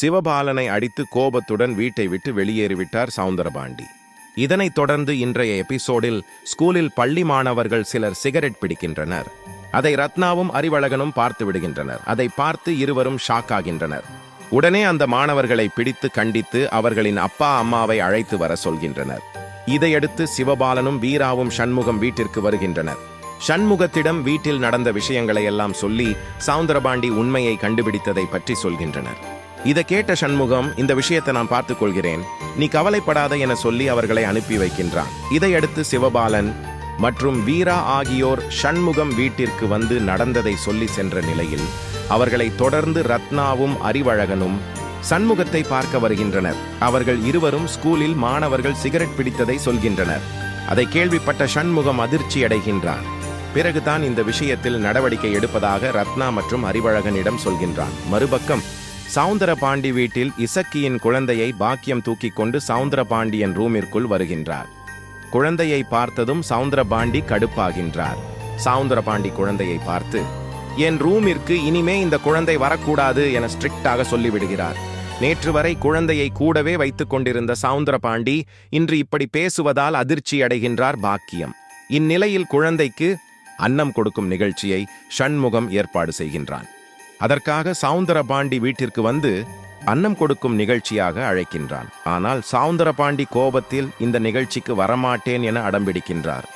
சிவபாலனை அடித்து கோபத்துடன் வீட்டை விட்டு வெளியேறிவிட்டார் சவுந்தரபாண்டி. இதனைத் தொடர்ந்து இன்றைய எபிசோடில் ஸ்கூலில் பள்ளி மாணவர்கள் சிலர் சிகரெட் பிடிக்கின்றனர். அதை ரத்னாவும் அறிவழகனும் பார்த்து விடுகின்றனர். அதை பார்த்து இருவரும் ஷாக் ஆகின்றனர். உடனே அந்த மாணவர்களை பிடித்து கண்டித்து அவர்களின் அப்பா அம்மாவை அழைத்து வர சொல்கின்றனர். இதையடுத்து சிவபாலனும் வீராவும் சண்முகம் வீட்டிற்கு வருகின்றனர். சண்முகத்திடம் வீட்டில் நடந்த விஷயங்களை எல்லாம் சொல்லி சவுந்தரபாண்டி உண்மையை கண்டுபிடித்ததை பற்றி சொல்கின்றனர். இதை கேட்ட சண்முகம் இந்த விஷயத்தை நான் பார்த்துக் கொள்கிறேன் நீ கவலைப்படாத என சொல்லி அவர்களை அனுப்பி வைக்கின்றான். இதையடுத்து சிவபாலன் மற்றும் வீரா ஆகியோர் சண்முகம் வீட்டிற்கு வந்து நடந்ததை சொல்லி சென்ற நிலையில் அவர்களை தொடர்ந்து ரத்னாவும் அறிவழகனும் சண்முகத்தை பார்க்க வருகின்றனர். அவர்கள் இருவரும் ஸ்கூலில் மாணவர்கள் சிகரெட் பிடித்ததை சொல்கின்றனர். அதை கேள்விப்பட்ட சண்முகம் அதிர்ச்சி அடைகின்றான். பிறகுதான் இந்த விஷயத்தில் நடவடிக்கை எடுப்பதாக ரத்னா மற்றும் அறிவழகனிடம் சொல்கின்றான். மறுபக்கம் சவுந்தரபாண்டி வீட்டில் இசக்கியின் குழந்தையை பாக்கியம் தூக்கிக் கொண்டு சவுந்தரபாண்டியன் ரூமிற்குள் வருகின்றார். குழந்தையை பார்த்ததும் சவுந்தரபாண்டி கடுப்பாகின்றார். சவுந்தரபாண்டி குழந்தையை பார்த்து என் ரூமிற்கு இனிமே இந்த குழந்தை வரக்கூடாது என ஸ்ட்ரிக்டாக சொல்லிவிடுகிறார். நேற்று வரை குழந்தையை கூடவே வைத்துக் கொண்டிருந்த சவுந்தரபாண்டி இன்று இப்படி பேசுவதால் அதிர்ச்சி அடைகின்றார் பாக்கியம். இந்நிலையில் குழந்தைக்கு அன்னம் கொடுக்கும் நிகழ்ச்சியை ஷண்முகம் ஏற்பாடு செய்கின்றான். அதற்காக சவுந்தரபாண்டி வீட்டிற்கு வந்து அன்னம் கொடுக்கும் நிகழ்ச்சியாக அழைக்கின்றான். ஆனால் சவுந்தரபாண்டி கோபத்தில் இந்த நிகழ்ச்சிக்கு வரமாட்டேன் என அடம்பிடிக்கின்றார்.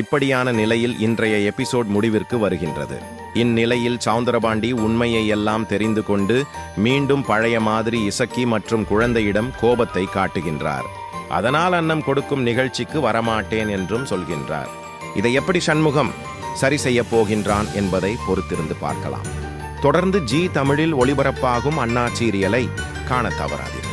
இப்படியான நிலையில் இன்றைய எபிசோட் முடிவிற்கு வருகின்றது. இந்நிலையில் சவுந்தரபாண்டி உண்மையை எல்லாம் தெரிந்து கொண்டு மீண்டும் பழைய மாதிரி இசக்கி மற்றும் குழந்தையிடம் கோபத்தை காட்டுகின்றார். அதனால் அன்னம் கொடுக்கும் நிகழ்ச்சிக்கு வரமாட்டேன் என்றும் சொல்கின்றார். இதை எப்படி சண்முகம் சரி செய்ய போகின்றான் என்பதை பொறுத்திருந்து பார்க்கலாம். தொடர்ந்து ஜி தமிழில் ஒளிபரப்பாகும் அண்ணா சீரியலை காண தவறாதீர்கள்.